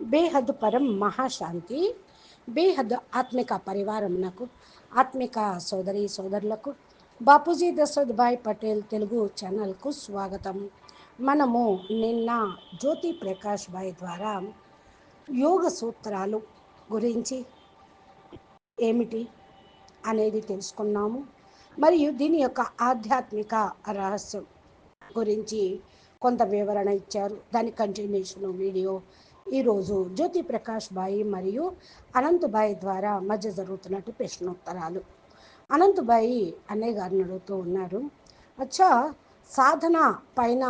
బేహద్ పరం మహాశాంతి బేహద్ ఆత్మిక పరివారమునకు ఆత్మిక సోదరి సోదరులకు బాపూజీ దశరథ్ భాయ్ పటేల్ తెలుగు ఛానల్కు స్వాగతం. మనము నిన్న జ్యోతి ప్రకాష్ భాయ్ ద్వారా యోగ సూత్రాలు గురించి ఏమిటి అనేది తెలుసుకున్నాము. మరియు దీని యొక్క ఆధ్యాత్మిక రహస్యం గురించి కొంత వివరణ ఇచ్చారు. దాని కంటిన్యూషన్ వీడియో ఈరోజు జ్యోతి ప్రకాష్ బాయి మరియు అనంతబాయి ద్వారా మధ్య జరుగుతున్నట్టు ప్రశ్నోత్తరాలు అనంతబాయి అన్నయ్య గారిని అడుగుతూ ఉన్నారు. అచ్చా సాధన పైన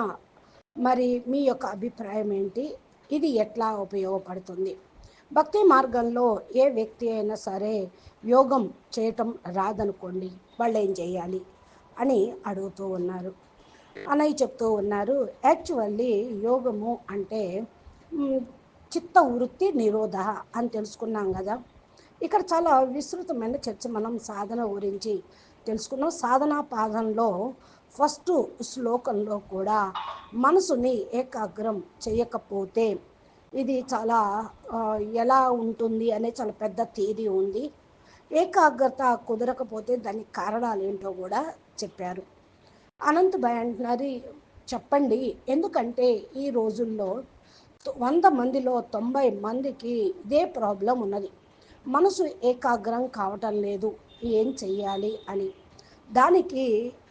మరి మీ యొక్క అభిప్రాయం ఏంటి? ఇది ఎట్లా ఉపయోగపడుతుంది? భక్తి మార్గంలో ఏ వ్యక్తి అయినా సరే యోగం చేయటం రాదనుకోండి వాళ్ళు ఏం చేయాలి అని అడుగుతూ ఉన్నారు. అనయ్య చెప్తూ ఉన్నారు యాక్చువల్లీ యోగము అంటే చిత్త వృత్తి నిరోధ అని తెలుసుకున్నాం కదా. ఇక్కడ చాలా విస్తృతమైన చర్చ మనం సాధన గురించి తెలుసుకున్నాం. సాధనా పాదంలో ఫస్ట్ శ్లోకంలో కూడా మనసుని ఏకాగ్రం చేయకపోతే ఇది చాలా ఎలా ఉంటుంది అనే చాలా పెద్ద థీరీ ఉంది. ఏకాగ్రత కుదరకపోతే దానికి కారణాలు ఏంటో కూడా చెప్పారు. అనంత్ భయ్ అంటున్నారు చెప్పండి ఎందుకంటే ఈ రోజుల్లో వంద మందిలో తొంభై మందికి ఇదే ప్రాబ్లం ఉన్నది. మనసు ఏకాగ్రం కావటం లేదు. ఏం చెయ్యాలి అని. దానికి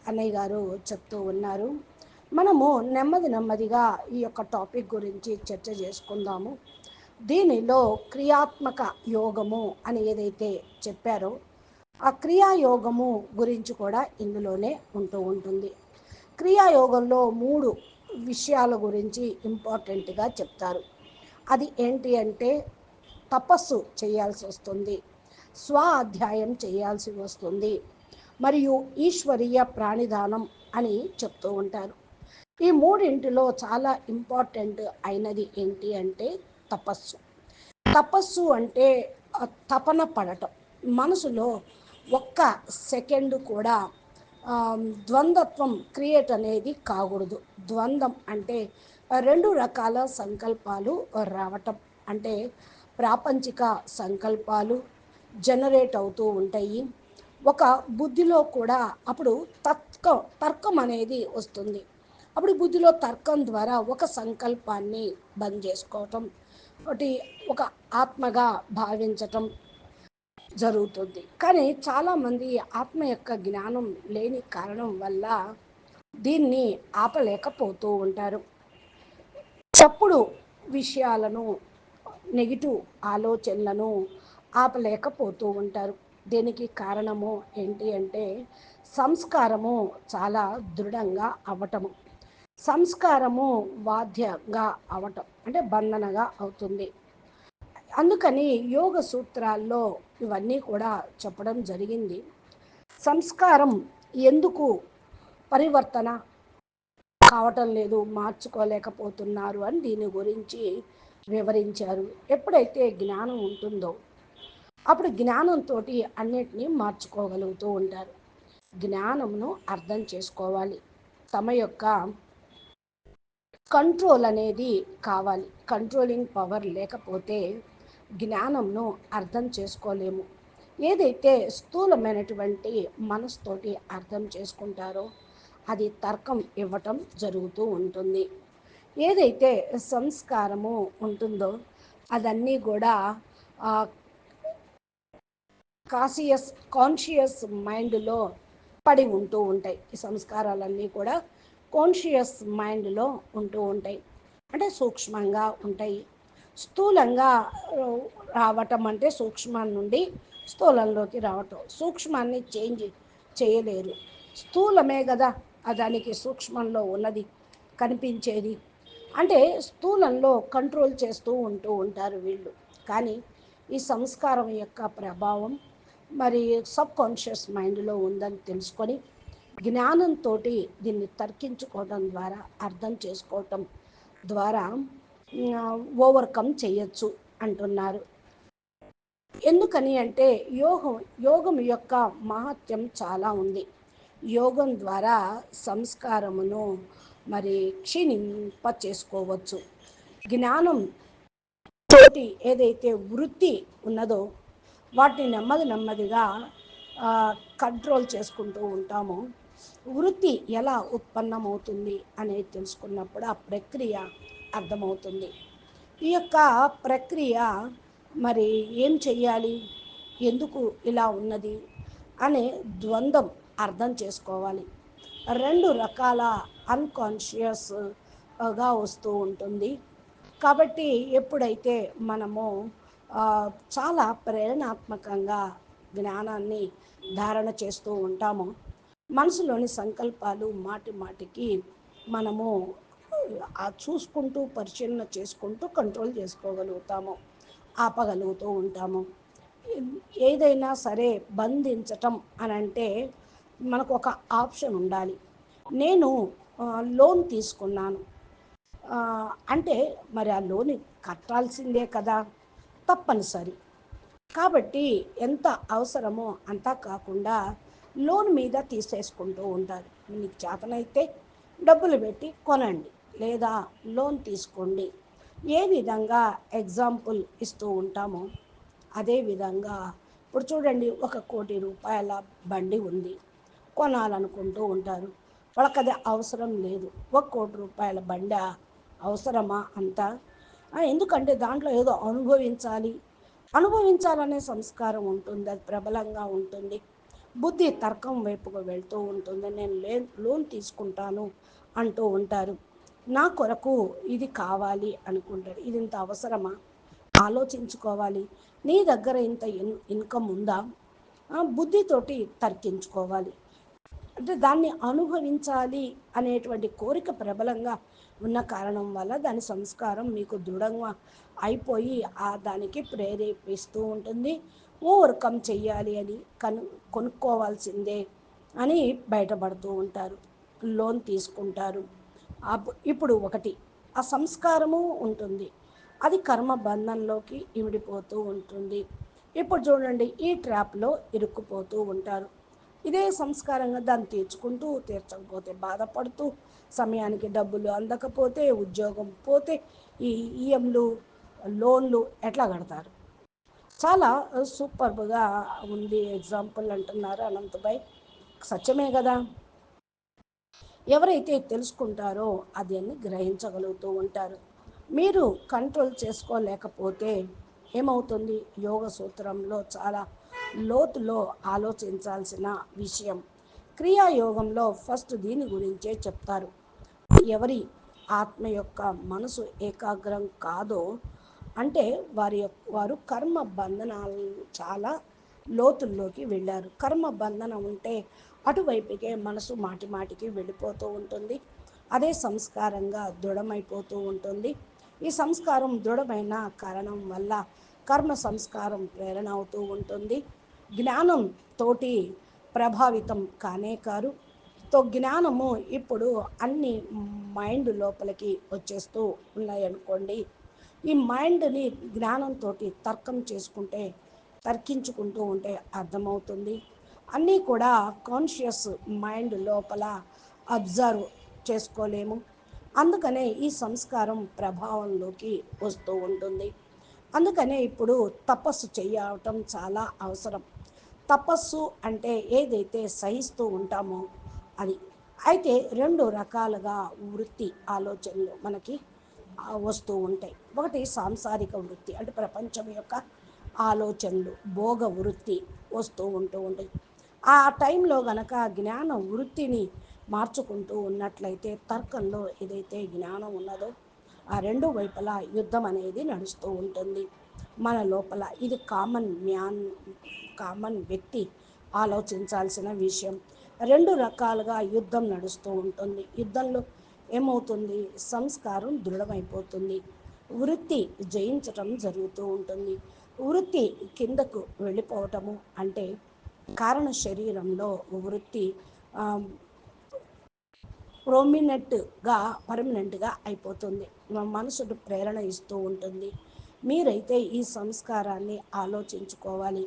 అన్నయ్య గారు చెప్తూ ఉన్నారు. మనము నెమ్మది నెమ్మదిగా ఈ యొక్క టాపిక్ గురించి చర్చ చేసుకుందాము. దీనిలో క్రియాత్మక యోగము అని ఏదైతే చెప్పారో ఆ క్రియాయోగము గురించి కూడా ఇందులోనే ఉంటూ ఉంటుంది. క్రియాయోగంలో మూడు విషయాల గురించి ఇంపార్టెంట్గా చెప్తారు. అది ఏంటి అంటే తపస్సు చేయాల్సి వస్తుంది. స్వ అధ్యాయం చేయాల్సి వస్తుంది. మరియు ఈశ్వరీయ ప్రాణిధానం అని చెప్తూ ఉంటారు. ఈ మూడింటిలో చాలా ఇంపార్టెంట్ అయినది ఏంటి అంటే తపస్సు. తపస్సు అంటే తపన పడటం. మనసులో ఒక్క సెకండ్ కూడా ద్వంద్వత్వం క్రియేట్ అనేది కాకూడదు. ద్వంద్వం అంటే రెండు రకాల సంకల్పాలు రావటం. అంటే ప్రాపంచిక సంకల్పాలు జనరేట్ అవుతూ ఉంటాయి. ఒక బుద్ధిలో కూడా అప్పుడు తర్కం తర్కం అనేది వస్తుంది. అప్పుడు బుద్ధిలో తర్కం ద్వారా ఒక సంకల్పాన్ని బంద్ చేసుకోవటం. ఒకటి ఒక ఆత్మగా భావించటం. జరుగుతుంది. కానీ చాలామంది ఆత్మ యొక్క జ్ఞానం లేని కారణం వల్ల దీన్ని ఆపలేకపోతూ ఉంటారు. చప్పుడు విషయాలను నెగిటివ్ ఆలోచనలను ఆపలేకపోతూ ఉంటారు. దీనికి కారణము ఏంటి అంటే సంస్కారము చాలా దృఢంగా అవ్వటము సంస్కారము బాధ్యంగా అవటం అంటే బంధనగా అవుతుంది. అందుకని యోగ సూత్రాల్లో ఇవన్నీ కూడా చెప్పడం జరిగింది. సంస్కారం ఎందుకు పరివర్తన కావటం లేదు మార్చుకోలేకపోతున్నారు అని దీని గురించి వివరించారు. ఎప్పుడైతే జ్ఞానం ఉంటుందో అప్పుడు జ్ఞానంతో అన్నిటినీ మార్చుకోగలుగుతూ ఉంటారు. జ్ఞానమును అర్థం చేసుకోవాలి. తమ యొక్క కంట్రోల్ అనేది కావాలి. కంట్రోలింగ్ పవర్ లేకపోతే జ్ఞానంను అర్థం చేసుకోలేము. ఏదైతే స్థూలమైనటువంటి మనసుతోటి అర్థం చేసుకుంటారో అది తర్కం ఇవ్వటం జరుగుతూ ఉంటుంది. ఏదైతే సంస్కారము ఉంటుందో అదన్నీ కూడా కాసియస్ కాన్షియస్ మైండ్లో పడి ఉంటూ ఉంటాయి. ఈ సంస్కారాలన్నీ కూడా కాన్షియస్ మైండ్లో ఉంటూ ఉంటాయి. అంటే సూక్ష్మంగా ఉంటాయి. స్థూలంగా రావటం అంటే సూక్ష్మం నుండి స్థూలంలోకి రావటం. సూక్ష్మాన్ని చేంజ్ చేయలేరు. స్థూలమే కదా దానికి సూక్ష్మంలో ఉన్నది కనిపించేది. అంటే స్థూలంలో కంట్రోల్ చేస్తూ ఉంటూ ఉంటారు వీళ్ళు. కానీ ఈ సంస్కారం యొక్క ప్రభావం మరి సబ్ కాన్షియస్ మైండ్లో ఉందని తెలుసుకొని జ్ఞానంతో దీన్ని తర్కించుకోవడం ద్వారా అర్థం చేసుకోవటం ద్వారా ఓవర్కమ్ చేయొచ్చు అంటున్నారు. ఎందుకని అంటే యోగం యోగం యొక్క మహత్యం చాలా ఉంది. యోగం ద్వారా సంస్కారమును మరి క్షీణింప చేసుకోవచ్చు. జ్ఞానం తోటి ఏదైతే వృత్తి ఉన్నదో వాటిని నెమ్మది నెమ్మదిగా కంట్రోల్ చేసుకుంటూ ఉంటామో. వృత్తి ఎలా ఉత్పన్నమవుతుంది అనేది తెలుసుకున్నప్పుడు ఆ ప్రక్రియ అర్థమవుతుంది. ఈ యొక్క ప్రక్రియ మరి ఏం చెయ్యాలి? ఎందుకు ఇలా ఉన్నది? అనే ద్వంద్వం అర్థం చేసుకోవాలి. రెండు రకాల అన్కాన్షియస్గా వస్తూ ఉంటుంది. కాబట్టి ఎప్పుడైతే మనము చాలా ప్రేరణాత్మకంగా జ్ఞానాన్ని ధారణ చేస్తూ ఉంటామో మనసులోని సంకల్పాలు మాటి మాటికి మనము చూసుకుంటూ పరిశీలన చేసుకుంటూ కంట్రోల్ చేసుకోగలుగుతాము. ఆపగలుగుతూ ఉంటాము. ఏదైనా సరే బంధించటం అని అంటే మనకు ఒక ఆప్షన్ ఉండాలి. నేను లోన్ తీసుకున్నాను. అంటే మరి ఆ లోన్ కట్టాల్సిందే కదా? తప్పనిసరి. కాబట్టి ఎంత అవసరమో అంతా కాకుండా లోన్ మీద తీసేసుకుంటూ ఉంటారు మీకు చేతనైతే డబ్బులు పెట్టి కొనండి. లేదా లోన్ తీసుకోండి. ఏ విధంగా ఎగ్జాంపుల్ ఇస్తూ ఉంటామో అదే విధంగా ఇప్పుడు చూడండి ఒక కోటి రూపాయల బండి ఉంది. కొనాలనుకుంటూ ఉంటారు. వాళ్ళకి అది అవసరం లేదు. ఒక కోటి రూపాయల బండి అవసరమా అంతా? ఎందుకంటే దాంట్లో ఏదో అనుభవించాలి. అనుభవించాలనే సంస్కారం ఉంటుంది అది ప్రబలంగా ఉంటుంది. బుద్ధి తర్కం వైపుకు వెళ్తూ ఉంటుంది. నేను లే లోన్ తీసుకుంటాను అంటూ ఉంటారు. నా కొరకు ఇది కావాలి అనుకుంటారు. ఇది ఇంత అవసరమా? ఆలోచించుకోవాలి. నీ దగ్గర ఇంత ఇన్ ఇన్కమ్ ఉందా? బుద్ధితోటి తర్కించుకోవాలి. అంటే దాన్ని అనుభవించాలి అనేటువంటి కోరిక ప్రబలంగా ఉన్న కారణం వల్ల దాని సంస్కారం మీకు దృఢంగా అయిపోయి ఆ దానికి ప్రేరేపిస్తూ ఉంటుంది. ఓవర్కమ్ చెయ్యాలి అని కను కొనుక్కోవాల్సిందే అని బయటపడుతూ ఉంటారు. లోన్ తీసుకుంటారు. ఇప్పుడు ఒకటి ఆ సంస్కారము ఉంటుంది. అది కర్మ బంధంలోకి ఇమిడిపోతూ ఉంటుంది. ఇప్పుడు చూడండి ఈ ట్రాప్లో ఇరుక్కుపోతూ ఉంటారు. ఇదే సంస్కారంగా దాన్ని తీర్చుకుంటూ తీర్చకపోతే బాధపడుతూ సమయానికి డబ్బులు అందకపోతే ఉద్యోగం పోతే ఈ ఈఎంలు లోన్లు ఎట్లా కడతారు? చాలా సూపర్గా ఉంది ఎగ్జాంపుల్ అంటున్నారు అనంతభాయ్ సత్యమే కదా? ఎవరైతే తెలుసుకుంటారో అది గ్రహించగలుగుతూ ఉంటారు. మీరు కంట్రోల్ చేసుకోలేకపోతే ఏమవుతుంది? యోగ సూత్రంలో చాలా లోతులో ఆలోచించాల్సిన విషయం. క్రియాయోగంలో ఫస్ట్ దీని గురించే చెప్తారు. ఎవరి ఆత్మ యొక్క మనసు ఏకాగ్రం కాదో అంటే వారి యొక్క వారు కర్మ బంధనాలు చాలా లోతుల్లోకి వెళ్ళారు. కర్మ బంధనం ఉంటే అటువైపుకే మనసు మాటి మాటికి వెళ్ళిపోతూ ఉంటుంది. అదే సంస్కారంగా దృఢమైపోతూ ఉంటుంది. ఈ సంస్కారం దృఢమైన కారణం వల్ల కర్మ సంస్కారం ప్రేరణ అవుతూ ఉంటుంది. జ్ఞానం తోటి ప్రభావితం కానే కారు తో జ్ఞానము ఇప్పుడు అన్ని మైండ్ లోపలికి వచ్చేస్తూ ఉన్నాయనుకోండి. ఈ మైండ్ని జ్ఞానంతో తర్కం చేసుకుంటే తర్కించుకుంటూ ఉంటే అర్థమవుతుంది. అన్నీ కూడా కాన్షియస్ మైండ్ లోపల అబ్జర్వ్ చేసుకోలేము. అందుకనే ఈ సంస్కారం ప్రభావంలోకి వస్తూ ఉంటుంది. అందుకనే ఇప్పుడు తపస్సు చేయటం చాలా అవసరం. తపస్సు అంటే ఏదైతే సహిస్తూ ఉంటామో అది. అయితే రెండు రకాలుగా వృత్తి ఆలోచనలు మనకి వస్తూ ఉంటాయి. ఒకటి సాంసారిక వృత్తి అంటే ప్రపంచం యొక్క ఆలోచనలు భోగ వృత్తి వస్తూ ఉంటూ ఉంటాయి ఆ టైంలో గనక జ్ఞాన వృత్తిని మార్చుకుంటూ ఉన్నట్లయితే తర్కంలో ఏదైతే జ్ఞానం ఉన్నదో ఆ రెండు వైపులా యుద్ధం అనేది నడుస్తూ ఉంటుంది. మన లోపల ఇది కామన్ మ్యాన్ కామన్ వ్యక్తి ఆలోచించాల్సిన విషయం. రెండు రకాలుగా యుద్ధం నడుస్తూ ఉంటుంది. యుద్ధంలో ఏమవుతుంది? సంస్కారం దృఢమైపోతుంది. వృత్తి జయించటం జరుగుతూ ఉంటుంది. వృత్తి కిందకు వెళ్ళిపోవటము అంటే కారణ శరీరంలో వృత్తి ప్రోమినెంట్గా ప్రొమినెంట్గా పర్మనెంట్గా అయిపోతుంది. మనసుకు ప్రేరణ ఇస్తూ ఉంటుంది. మీరైతే ఈ సంస్కారాన్ని ఆలోచించుకోవాలి.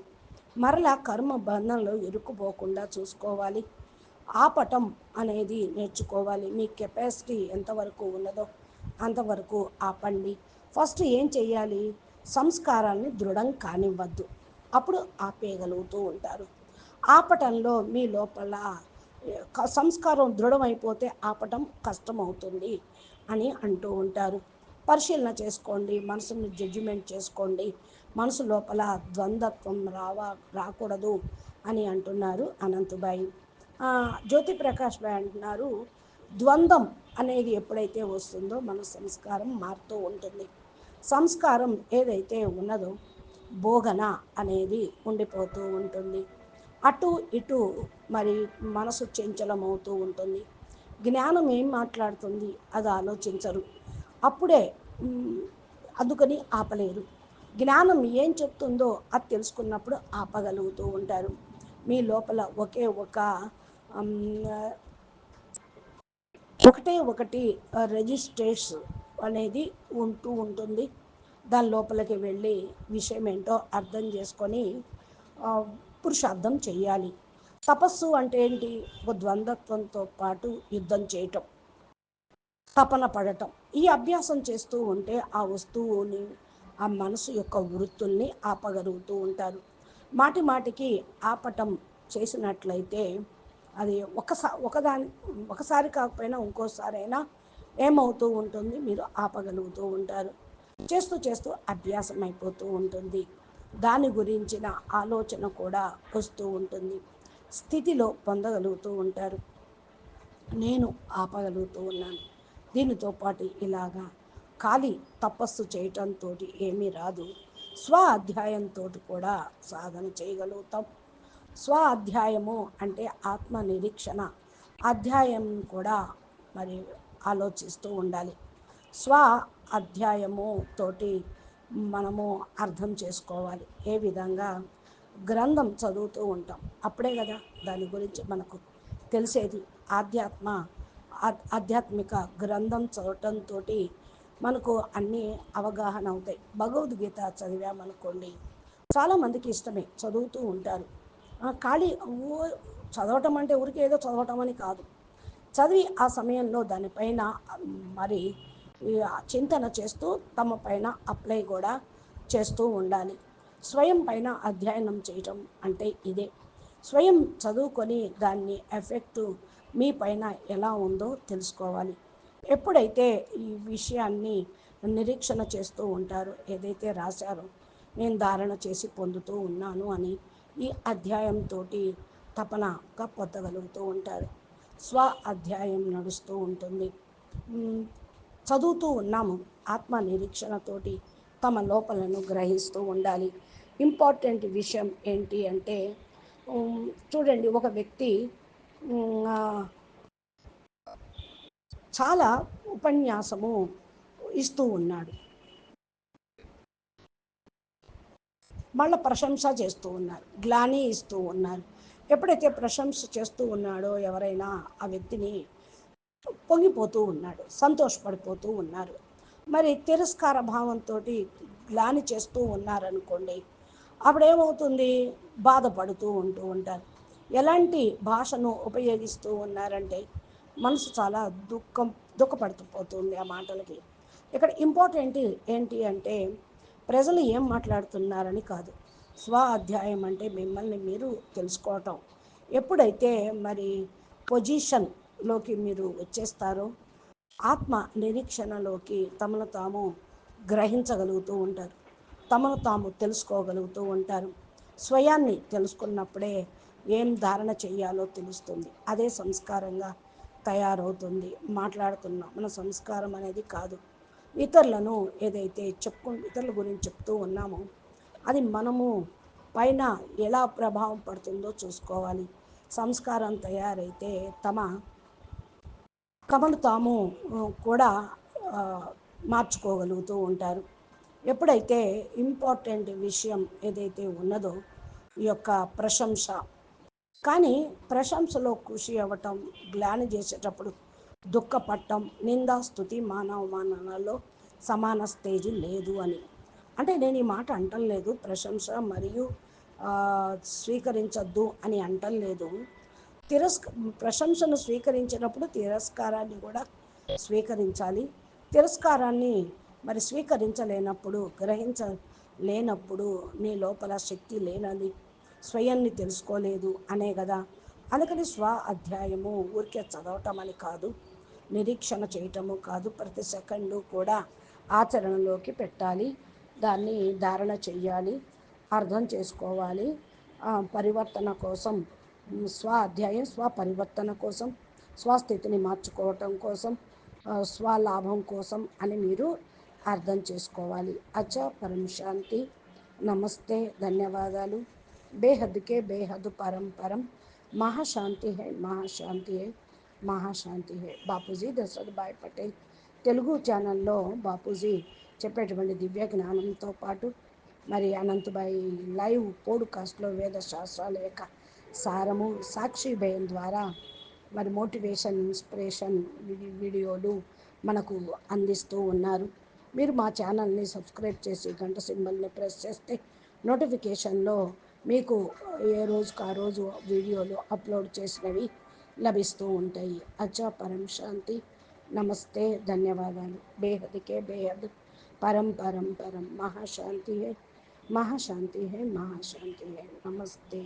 మరలా కర్మ బంధంలో ఇరుక్కుపోకుండా చూసుకోవాలి. ఆపటం అనేది నేర్చుకోవాలి. మీ కెపాసిటీ ఎంతవరకు ఉన్నదో అంతవరకు ఆపండి. ఫస్ట్ ఏం చేయాలి సంస్కారాన్ని దృఢం కానివ్వద్దు. అప్పుడు ఆపేయగలుగుతూ ఉంటారు. ఆపటంలో మీ లోపల సంస్కారం దృఢమైపోతే ఆపటం కష్టమవుతుంది అని అంటూ ఉంటారు. పరిశీలన చేసుకోండి మనసుని జడ్జిమెంట్ చేసుకోండి మనసు లోపల ద్వంద్వత్వం రావా రాకూడదు అని అంటున్నారు అనంతబాయి. జ్యోతి ప్రకాష్ బాయ్ అంటున్నారు ద్వంద్వం అనేది ఎప్పుడైతే వస్తుందో మన సంస్కారం మారుతూ ఉంటుంది. సంస్కారం ఏదైతే ఉన్నదో బోగన అనేది ఉండిపోతూ ఉంటుంది. అటు ఇటు మరి మనసు చెంచలమవుతూ ఉంటుంది. జ్ఞానం ఏం మాట్లాడుతుంది? అది ఆలోచించరు. అప్పుడే అందుకని ఆపలేరు. జ్ఞానం ఏం చెప్తుందో అది తెలుసుకున్నప్పుడు ఆపగలుగుతూ ఉంటారు. మీ లోపల ఒకే ఒక ఒకటే ఒకటి రిజిస్ట్రేస్ అనేది ఉంటూ ఉంటుంది. దాని లోపలికి వెళ్ళి విషయం ఏంటో అర్థం చేసుకొని పురుషార్థం చేయాలి తపస్సు అంటే ఏంటి? ఒక ద్వంద్వత్వంతో పాటు యుద్ధం చేయటం తపన పడటం. ఈ అభ్యాసం చేస్తూ ఉంటే ఆ వస్తువుని ఆ మనసు యొక్క వృత్తుల్ని ఆపగలుగుతూ ఉంటారు. మాటి మాటికి ఆపటం చేసినట్లయితే అది ఒకసా ఒకదాని ఒకసారి కాకపోయినా ఇంకోసారైనా ఏమవుతూ ఉంటుంది? మీరు ఆపగలుగుతూ ఉంటారు. చేస్తూ చేస్తూ అభ్యాసం అయిపోతూ ఉంటుంది. దాని గురించిన ఆలోచన కూడా వస్తూ ఉంటుంది. స్థితిలో పొందగలుగుతూ ఉంటారు. నేను ఆపగలుగుతూ ఉన్నాను. దీనితో పాటు ఇలాగా ఖాళీ తపస్సు చేయటంతో ఏమీ రాదు. స్వ అధ్యాయంతో కూడా సాధన చేయగలుగుతాం. స్వ అధ్యాయము అంటే ఆత్మ నిరీక్షణ. అధ్యాయం కూడా మరి ఆలోచిస్తూ ఉండాలి. స్వ అధ్యాయము తోటి మనము అర్థం చేసుకోవాలి. ఏ విధంగా గ్రంథం చదువుతూ ఉంటాం. అప్పుడే కదా దాని గురించి మనకు తెలిసేది. ఆధ్యాత్మ ఆధ్యాత్మిక గ్రంథం చదవటంతో మనకు అన్నీ అవగాహన అవుతాయి. భగవద్గీత చదివామనుకోండి చాలామందికి ఇష్టమే చదువుతూ ఉంటారు. ఖాళీ చదవటం అంటే ఊరికి ఏదో చదవటం అని కాదు. చదివి ఆ సమయంలో దానిపైన మరి చింతన చేస్తూ తమ పైన అప్లై కూడా చేస్తూ ఉండాలి. స్వయం పైన అధ్యయనం చేయటం అంటే ఇదే. స్వయం చదువుకొని దాన్ని ఎఫెక్టు మీ పైన ఎలా ఉందో తెలుసుకోవాలి. ఎప్పుడైతే ఈ విషయాన్ని నిరీక్షణ చేస్తూ ఉంటారో ఏదైతే రాశారో నేను ధారణ చేసి పొందుతూ ఉన్నాను అని ఈ అధ్యాయంతో తపనగా పొందగలుగుతూ ఉంటారు. స్వ అధ్యాయం నడుస్తూ ఉంటుంది. చదువుతూ ఉన్నాము. ఆత్మ నిరీక్షణతోటి తమ లోపలను గ్రహిస్తూ ఉండాలి. ఇంపార్టెంట్ విషయం ఏంటి అంటే చూడండి ఒక వ్యక్తి చాలా ఉపన్యాసము ఇస్తూ ఉన్నాడు. మళ్ళీ ప్రశంస చేస్తూ ఉన్నారు. గ్లాని ఇస్తూ ఉన్నారు. ఎప్పుడైతే ప్రశంస చేస్తూ ఉన్నాడో ఎవరైనా ఆ వ్యక్తిని పొంగిపోతూ ఉన్నాడు సంతోషపడిపోతూ ఉన్నారు. మరి తిరస్కార భావంతో గ్లాని చేస్తూ ఉన్నారనుకోండి అప్పుడేమవుతుంది? బాధపడుతూ ఉంటూ ఉంటారు. ఎలాంటి భాషను ఉపయోగిస్తూ ఉన్నారంటే మనసు చాలా దుఃఖం దుఃఖపడుతూ పోతుంది ఆ మాటలకి. ఇక్కడ ఇంపార్టెంట్ ఏంటి అంటే ప్రజలు ఏం మాట్లాడుతున్నారని కాదు. స్వ అధ్యాయం అంటే మిమ్మల్ని మీరు తెలుసుకోవటం. ఎప్పుడైతే మరి పొజిషన్ లోకి మీరు వచ్చేస్తారో ఆత్మ నిరీక్షణలోకి తమను తాము గ్రహించగలుగుతూ ఉంటారు. తమను తాము తెలుసుకోగలుగుతూ ఉంటారు. స్వయాన్ని తెలుసుకున్నప్పుడే ఏం ధారణ చేయాలో తెలుస్తుంది. అదే సంస్కారంగా తయారవుతుంది. మాట్లాడుతున్నాం. మన సంస్కారం అనేది కాదు. ఇతరులను ఏదైతే చెప్పుకు ఇతరుల గురించి చెప్తూ ఉన్నామో అది మనము పైన ఎలా ప్రభావం పడుతుందో చూసుకోవాలి. సంస్కారం తయారైతే తమ తమను తాము కూడా మార్చుకోగలుగుతూ ఉంటారు. ఎప్పుడైతే ఇంపార్టెంట్ విషయం ఏదైతే ఉన్నదో ఈ యొక్క ప్రశంస. కానీ ప్రశంసలో కృషి అవ్వటం గ్లాని చేసేటప్పుడు దుఃఖపట్టం నిందా స్థుతి మానవమానాలలో సమాన స్టేజ్ లేదు అని. అంటే నేను ఈ మాట అంటం లేదు ప్రశంస మరియు స్వీకరించద్దు అని అంటం లేదు తిరస్క ప్రశంసను స్వీకరించినప్పుడు తిరస్కారాన్ని కూడా స్వీకరించాలి. తిరస్కారాన్ని మరి స్వీకరించలేనప్పుడు గ్రహించలేనప్పుడు నీ లోపల శక్తి లేనది స్వయాన్ని తెలుసుకోలేదు అనే కదా అందుకని స్వ అధ్యాయము ఊరికే చదవటం అని కాదు నిరీక్షణ చేయటము కాదు ప్రతి సెకండు కూడా ఆచరణలోకి పెట్టాలి. దాన్ని ధారణ చేయాలి అర్థం చేసుకోవాలి. పరివర్తన కోసం స్వ అధ్యాయం స్వ పరివర్తన కోసం స్వస్థితిని మార్చుకోవటం కోసం స్వలాభం కోసం అని మీరు అర్థం చేసుకోవాలి. అచ పరం శాంతి. నమస్తే. ధన్యవాదాలు. బేహద్కే బేహద్ పరం పరం. మహాశాంతి హై మహాశాంతి హై మహాశాంతి హే. బాపూజీ దశరథ్ భాయ్ పటేల్. తెలుగు ఛానల్లో బాపూజీ చెప్పేటువంటి దివ్య జ్ఞానంతో పాటు మరి అనంతబాయి లైవ్ పోడ్కాస్ట్లో వేద శాస్త్రాల యొక్క సారము సాక్షి భయం ద్వారా మరి మోటివేషన్ ఇన్స్పిరేషన్ వీడియోలు మనకు అందిస్తూ ఉన్నారు. మీరు మా ఛానల్ని సబ్స్క్రైబ్ చేసి గంట సింబల్ని ప్రెస్ చేస్తే నోటిఫికేషన్లో మీకు ఏ రోజుకు ఆ రోజు వీడియోలు అప్లోడ్ చేసినవి లభిస్తూ ఉంటాయి. అచ్చా పరం శాంతి. నమస్తే. ధన్యవాదాలు. బేహద్కే బేహద్. పరం పరం పరం. మహాశాంతి హే. మహాశాంతి హే. మహాశాంతి హే. నమస్తే.